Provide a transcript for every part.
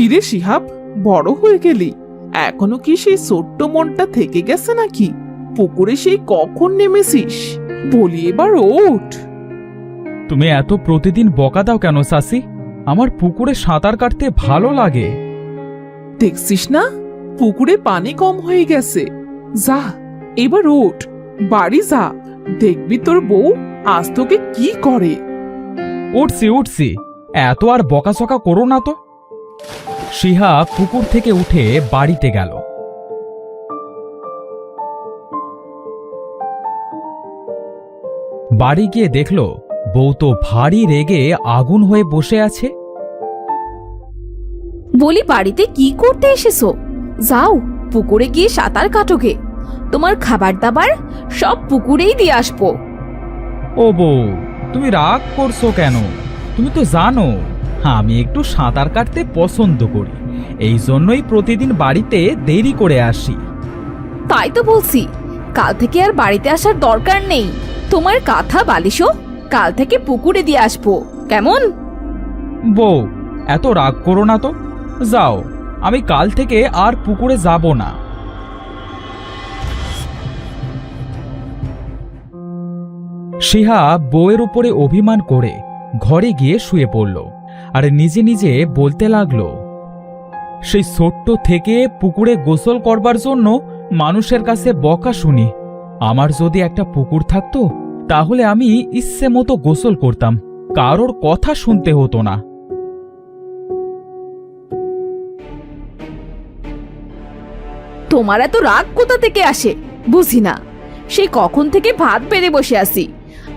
কিরে শিহাব বড় হয়ে গেলি। এখনও কি সেই ছোট্ট মনটা থেকে গেছে নাকি? পুকুরে সেই কখন নেমেছিস? বলি এবার ওঠ। তুমি এত প্রতিদিন বকা দাও কেন সাসি? আমার পুকুরে সাঁতার কাটতে ভালো লাগে। দেখছিস না? পুকুরে পানি কম হয়ে গেছে। যা এবার ওঠ। বাড়ি যা। দেখবি তোর বউ আজ তোকে কি করে। উঠছি উঠছি। এত আর বকাসকা করো না তো। সিহা পুকুর থেকে উঠে বাড়িতে গেল। বাড়ি গিয়ে দেখল বউ তো ভারী রেগে আগুন হয়ে বসে আছে। বলি বাড়িতে কি করতে এসেছ? যাও পুকুরে গিয়ে সাঁতার কাটোগে তোমার খাবার দাবার সব পুকুরেই দিয়ে আসব। ও বউ তুমি রাগ করছ কেন? তুমি তো জানো। আমি একটু সাঁতার কাটতে পছন্দ করি। এই জন্যই প্রতিদিন বাড়িতে দেরি করে আসি। তাই তো বলছি কাল থেকে আর বাড়িতে আসার দরকার নেই। তোমার কাঁথা বালিশও কাল থেকে পুকুরে দিয়ে আসব। কেমন? বউ এত রাগ করো না তো। যাও আমি কাল থেকে আর পুকুরে যাব না। সিহা বউয়ের উপরে অভিমান করে ঘরে গিয়ে শুয়ে পড়ল। আর নিজে নিজে বলতে লাগল, সেই ছোট্ট থেকে পুকুরে গোসল করবার জন্য মানুষের কাছে বকা শুনি। আমার যদি একটা পুকুর থাকতো, তাহলে আমি ইচ্ছে মতো গোসল করতাম। কারোর কথা শুনতে হতো না। তোমার এত রাগ কোথা থেকে আসে? বুঝি না। সেই কখন থেকে ভাত বেড়ে বসে আছি।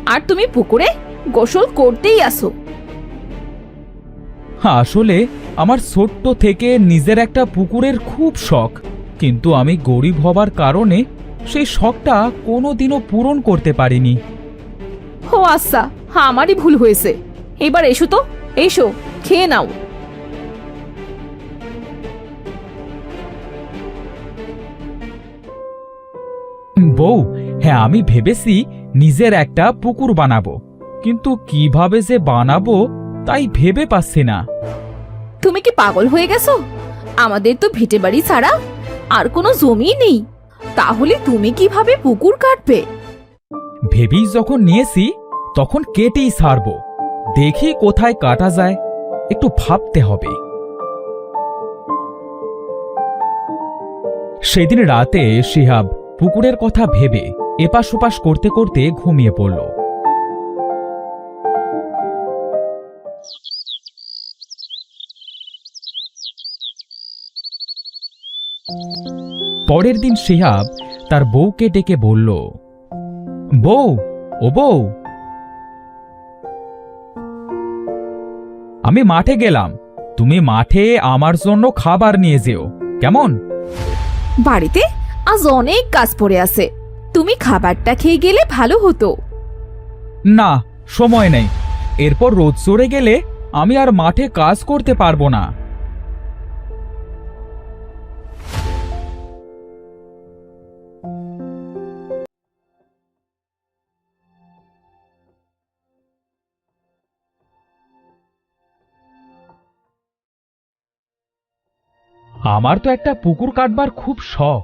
আর তুমি পুকুরে গোসল করতেই আসো। আসলে আমার ছোট্ট থেকে নিজের একটা পুকুরের খুব শখ। কিন্তু আমি গরিব হবার কারণে সেই শখটা কোনোদিনও পূরণ করতে পারিনি। ও আচ্ছা আমারই ভুল হয়েছে। এবার এসো তো এসো খেয়ে নাও। বউ হ্যাঁ আমি ভেবেছি নিজের একটা পুকুর বানাবো। কিন্তু কীভাবে যে বানাবো তাই ভেবে পাচ্ছি না। তুমি কি পাগল হয়ে গেছো? আমাদের তো ভিটে বাড়ি ছাড়া আর কোনো জমি নেই। তাহলে তুমি কীভাবে পুকুর কাটবে? ভেবেই যখন নিয়েছি তখন কেটেই সারবো দেখি কোথায় কাটা যায় একটু ভাবতে হবে। সেদিন রাতে শিহাব পুকুরের কথা ভেবে এপাশ ওপাশ করতে করতে ঘুমিয়ে পড়ল। পরের দিন শিহাব তার বউকে ডেকে বলল বউ ও বউ আমি মাঠে গেলাম। তুমি মাঠে আমার জন্য খাবার নিয়ে যেও। কেমন? বাড়িতে আজ অনেক কাজ পড়ে আছে। তুমি খাবারটা খেয়ে গেলে ভালো হতো। না সময় নেই। এরপর রোদ চড়ে গেলে আমি আর মাঠে কাজ করতে পারব না। আমার তো একটা পুকুর কাটবার খুব শখ।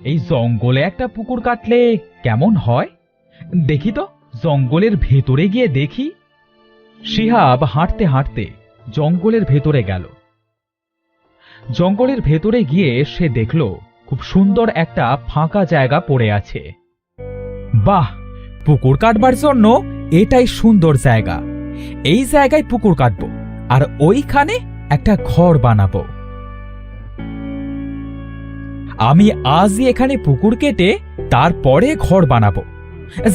এই জঙ্গলে একটা পুকুর কাটলে কেমন হয়? দেখি তো, জঙ্গলের ভেতরে গিয়ে দেখি। শিহাব হাঁটতে হাঁটতে জঙ্গলের ভেতরে গেল। জঙ্গলের ভেতরে গিয়ে সে দেখল, খুব সুন্দর একটা ফাঁকা জায়গা পড়ে আছে। বাহ! পুকুর কাটবার জন্য এটাই সুন্দর জায়গা। এই জায়গায় পুকুর কাটবো, আর ওইখানে একটা ঘর বানাবো। আমি আজই এখানে পুকুর কেটে তারপরে ঘর বানাবো।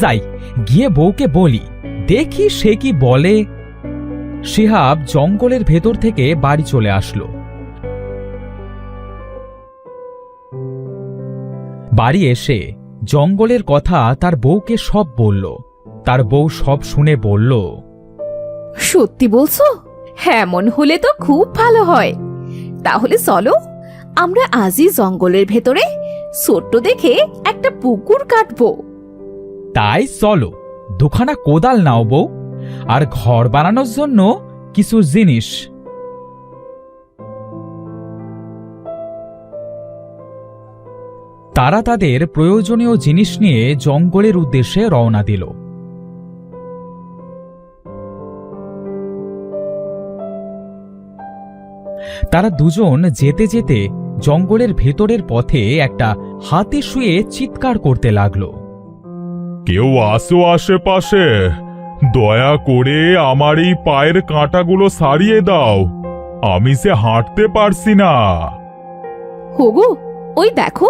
যাই, গিয়ে বউকে বলি, দেখি সে কি বলে। শিহাব জঙ্গলের ভেতর থেকে বাড়ি চলে আসলো। বাড়ি এসে জঙ্গলের কথা তার বউকে সব বলল। তার বউ সব শুনে বলল, সত্যি বলছো? এমন হলে তো খুব ভালো হয়। তাহলে চলো আমরা আজই জঙ্গলের ভেতরে ছোট্ট দেখে একটা পুকুর কাটবো। তাই চলো, দুখানা কোদাল নাও বউ, আর ঘর বানানোর জন্য কিছু জিনিস। তারা তাদের প্রয়োজনীয় জিনিস নিয়ে জঙ্গলের উদ্দেশ্যে রওনা দিল। তারা দুজন যেতে যেতে জঙ্গলের ভেতরের পথে একটা হাতি শুয়ে চিৎকার করতে লাগল। কেউ আসো আশেপাশে। দয়া করে আমার এই পায়ের কাঁটাগুলো সারিয়ে দাও। আমি সে হাঁটতে পারছি না। হোগো ওই দেখো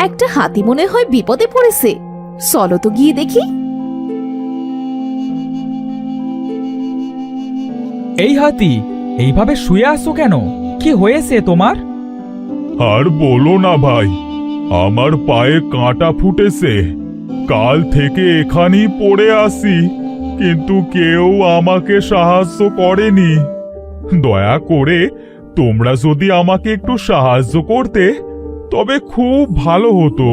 একটা হাতি মনে হয় বিপদে পড়েছে। চলো তো গিয়ে দেখি। এই হাতি এইভাবে শুয়ে আসো কেন? কি হয়েছে তোমার? আর বলো না ভাই, আমার পায়ে কাঁটা ফুটেছে। কাল থেকে এখানেই পড়ে আসি কিন্তু কেউ আমাকে সাহায্য করেনি। দয়া করে তোমরা যদি আমাকে একটু সাহায্য করতে, তবে খুব ভালো হতো।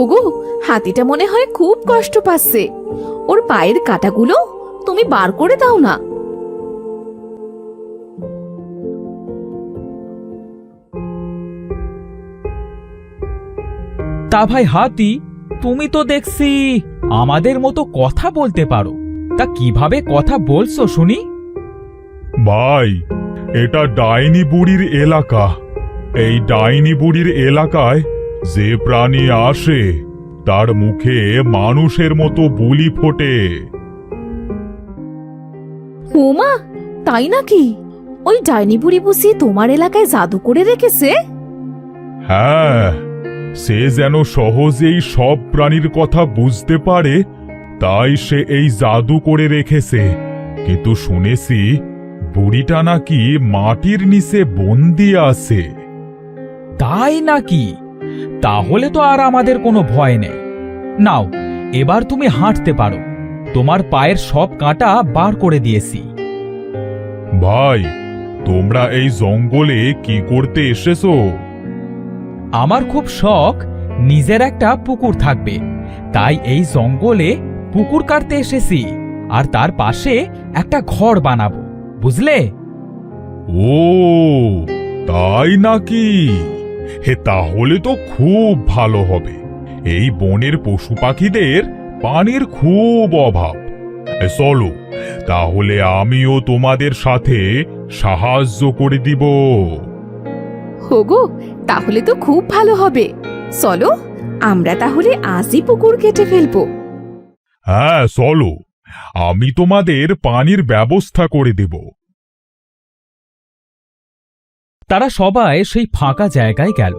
ওগো, হাতিটা মনে হয় খুব কষ্ট পাচ্ছে। ওর পায়ের কাঁটাগুলো তুমি বার করে দাও না। তা ভাই হাতি তুমি তো দেখছি আমাদের মতো কথা বলতে পারো। তা কীভাবে কথা বলছো শুনি? ভাই এটা ডাইনি বুড়ির এলাকা। এই ডাইনি বুড়ির এলাকায় যে প্রাণী আসে তার মুখে মানুষের মতো বুলি ফোটে। উমা তাই নাকি? ওই ডাইনি বুড়ি বুঝি তোমার এলাকায় জাদু করে রেখেছে? হ্যাঁ সে যেন সহজেই সব প্রাণীর কথা বুঝতে পারে তাই সে এই জাদু করে রেখেছে। কিন্তু শুনেছি বুড়িটা নাকি মাটির নিচে বন্দি আছে। তাই নাকি? তাহলে তো আর আমাদের কোনো ভয় নেই। নাও এবার তুমি হাঁটতে পারো। তোমার পায়ের সব কাঁটা বার করে দিয়েছি। ভাই তোমরা এই জঙ্গলে কি করতে এসেছ? আমার খুব শখ নিজের একটা পুকুর থাকবে। তাই এই জঙ্গলে পুকুর কাটতে এসেছি আর তার পাশে একটা ঘর বানাবো বুঝলে? ও তাই নাকি? হে তাহলে তো খুব ভালো হবে। এই বনের পশু পাখিদের পানির খুব অভাব। চলো তাহলে আমিও তোমাদের সাথে সাহায্য করে দিব। হোগো তাহলে তো খুব ভালো হবে। চলো আমরা তাহলে আজই পুকুর কেটে ফেলব। হ্যাঁ চলো। আমি তোমাদের পানির ব্যবস্থা করে দেব। তারা সবাই সেই ফাঁকা জায়গায় গেল।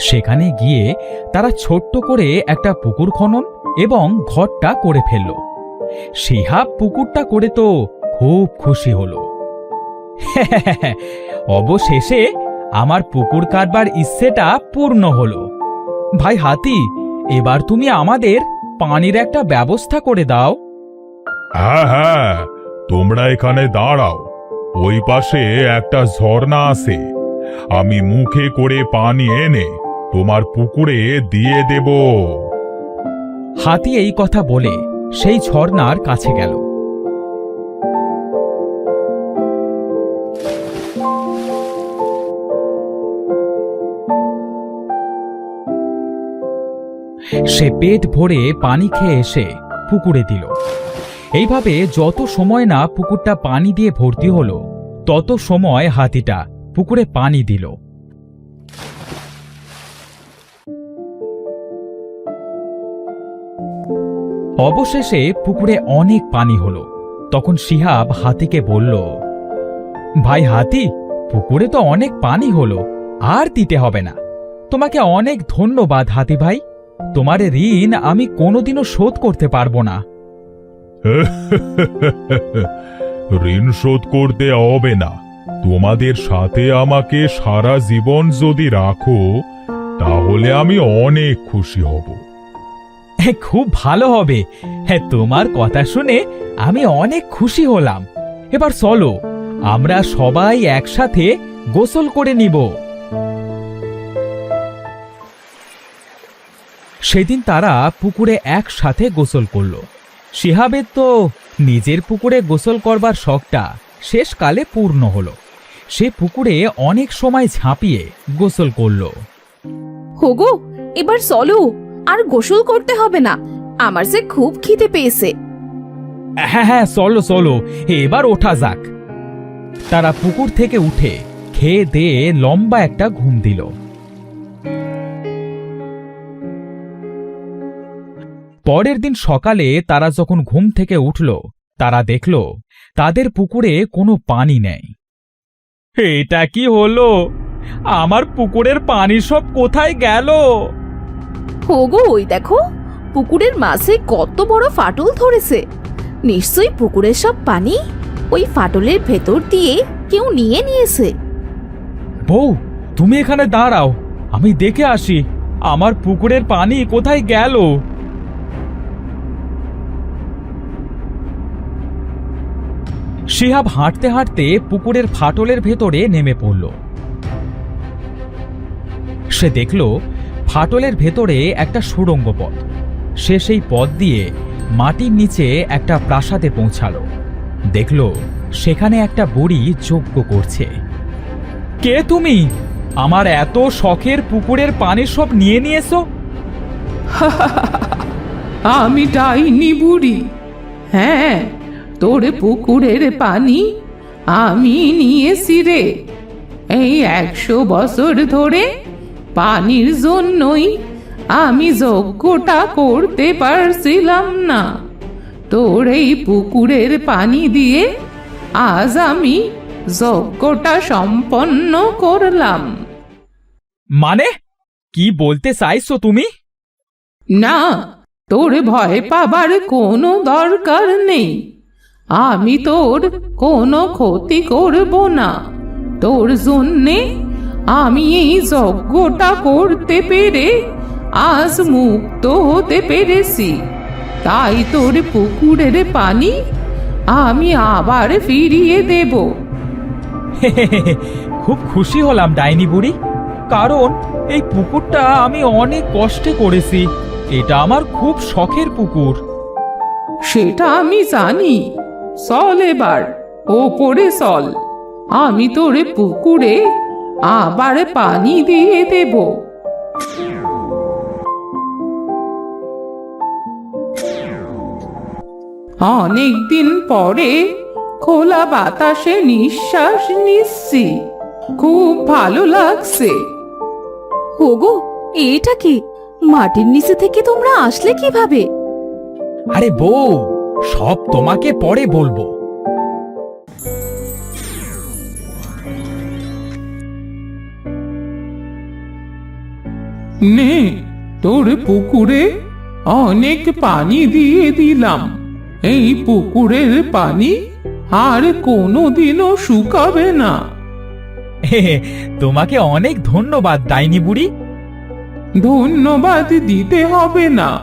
সেখানে গিয়ে তারা ছোট্ট করে একটা পুকুর খনন এবং ঘরটা করে ফেলল। শিহাব পুকুরটা করে তো খুব খুশি হলো। অবশেষে আমার পুকুর কাটবার ইচ্ছেটা পূর্ণ হলো। ভাই হাতি এবার তুমি আমাদের পানির একটা ব্যবস্থা করে দাও। হ্যাঁ হ্যাঁ তোমরা এখানে দাঁড়াও। ওই পাশে একটা ঝর্ণা আছে। আমি মুখে করে পানি এনে তোমার পুকুরে দিয়ে দেব। হাতি এই কথা বলে সেই ঝর্ণার কাছে গেল। সে পেট ভরে পানি খেয়ে এসে পুকুরে দিল। এইভাবে যত সময় না পুকুরটা পানি দিয়ে ভর্তি হলো, তত সময় হাতিটা পুকুরে পানি দিল। অবশেষে পুকুরে অনেক পানি হলো। তখন শিহাব হাতিকে বলল, ভাই হাতি, পুকুরে তো অনেক পানি হলো, আর দিতে হবে না। তোমাকে অনেক ধন্যবাদ হাতি ভাই। তোমার ঋণ আমি কোনোদিনও শোধ করতে পারব না। ঋণ শোধ করতে হবে না। তোমাদের সাথে আমাকে সারা জীবন যদি রাখো তাহলে আমি অনেক খুশি হব। খুব ভালো হবে। হ্যাঁ তোমার কথা শুনে আমি অনেক খুশি হলাম। এবার চলো আমরা সবাই একসাথে গোসল করে নিব। সেদিন তারা পুকুরে একসাথে গোসল করল। শিহাবের তো নিজের পুকুরে গোসল করবার শখটা শেষকালে পূর্ণ হলো। সে পুকুরে অনেক সময় ঝাঁপিয়ে গোসল করল। হোগো এবার চলো আর গোসল করতে হবে না। আমার যে খুব খিদে পেয়েছে। হ্যাঁ হ্যাঁ চলো চলো এবার ওঠা যাক। তারা পুকুর থেকে উঠে খেয়ে দিয়ে লম্বা একটা ঘুম দিল। পরের দিন সকালে তারা যখন ঘুম থেকে উঠল তারা দেখল তাদের পুকুরে কোনো পানি নেই। এটা কি হলো? আমার পুকুরের পানি সব কোথায় গেল? হোগো ওই দেখো পুকুরের মাঝে কত বড় ফাটল ধরেছে। নিশ্চয়ই পুকুরের সব পানি ওই ফাটলের ভেতর দিয়ে কেউ নিয়ে নিয়েছে। বউ তুমি এখানে দাঁড়াও আমি দেখে আসি আমার পুকুরের পানি কোথায় গেল? শিহাব হাঁটতে হাঁটতে পুকুরের ফাটলের ভেতরে নেমে পড়ল। সে দেখল ফাটলের ভেতরে একটা সুড়ঙ্গ পথ। সে সেই পথ দিয়ে মাটির নিচে একটা প্রাসাদে পৌঁছালো। দেখল সেখানে একটা বুড়ি যজ্ঞ করছে। কে তুমি? আমার এত শখের পুকুরের পানি সব নিয়ে নিয়েছো? আমি ডাইনি বুড়ি। হ্যাঁ তোর পুকুরের পানি আমি নিয়েছি রে। এই একশো বছর ধরে পানির জন্যই আমি যজ্ঞটা করতে পারছিলাম না। তোর এই পুকুরের পানি দিয়ে আজ আমি যজ্ঞটা সম্পন্ন করলাম। মানে? কি বলতে চাইছো তুমি? না তোর ভয় পাবার কোনো দরকার নেই। আমি তোর কোনো ক্ষতি করব না। তোর জন্যে আমি এই যজ্ঞটা করতে পেরে আজ মুক্ত হতে পেরেছি। তাই তোর পুকুরের পানি আমি আবার ফিরিয়ে দেব। খুব খুশি হলাম ডাইনি বুড়ি। কারণ এই পুকুরটা আমি অনেক কষ্টে করেছি। এটা আমার খুব শখের পুকুর। সেটা আমি জানি। চল এবার ওপরে চল। আমি তোরে পুকুরে আবার পানি দিয়ে দেব। অনেকদিন পরে খোলা বাতাসে নিঃশ্বাস নিচ্ছি। খুব ভালো লাগছে। হোগো এটা কি? মাটির নিচে থেকে তোমরা আসলে কীভাবে? আরে বউ সব তোমাকে পরে বলব। নে তোর পুকুরে অনেক পানি দিয়ে দিলাম। এই পুকুরের পানি আর কোনোদিনও শুকাবে না। তোমাকে অনেক ধন্যবাদ ডাইনি বুড়ি। ধন্যবাদ দিতে হবে না।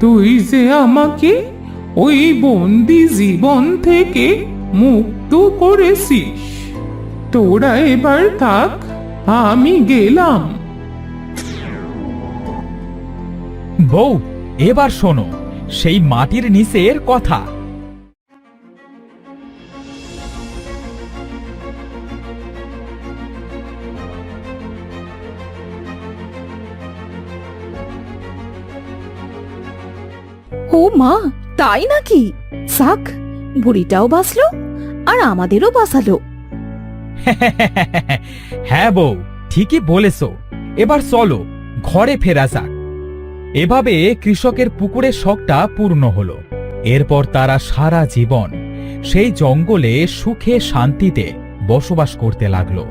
তুই যে আমাকে ওই বন্দি জীবন থেকে মুক্ত করেছিস। তোরা এবার থাক আমি গেলাম। বউ এবার শোনো সেই মাটির নিচের কথা। ও মা তাই নাকি? সাক, বুড়িটাও বাঁচলো আর আমাদেরও বাঁচালো। হ্যাঁ বউ, ঠিকই বলেছ। এবার চলো, ঘরে ফেরা যাক। এভাবে কৃষকের পুকুরের শখটা পূর্ণ হলো। এরপর তারা সারা জীবন সেই জঙ্গলে সুখে শান্তিতে বসবাস করতে লাগল।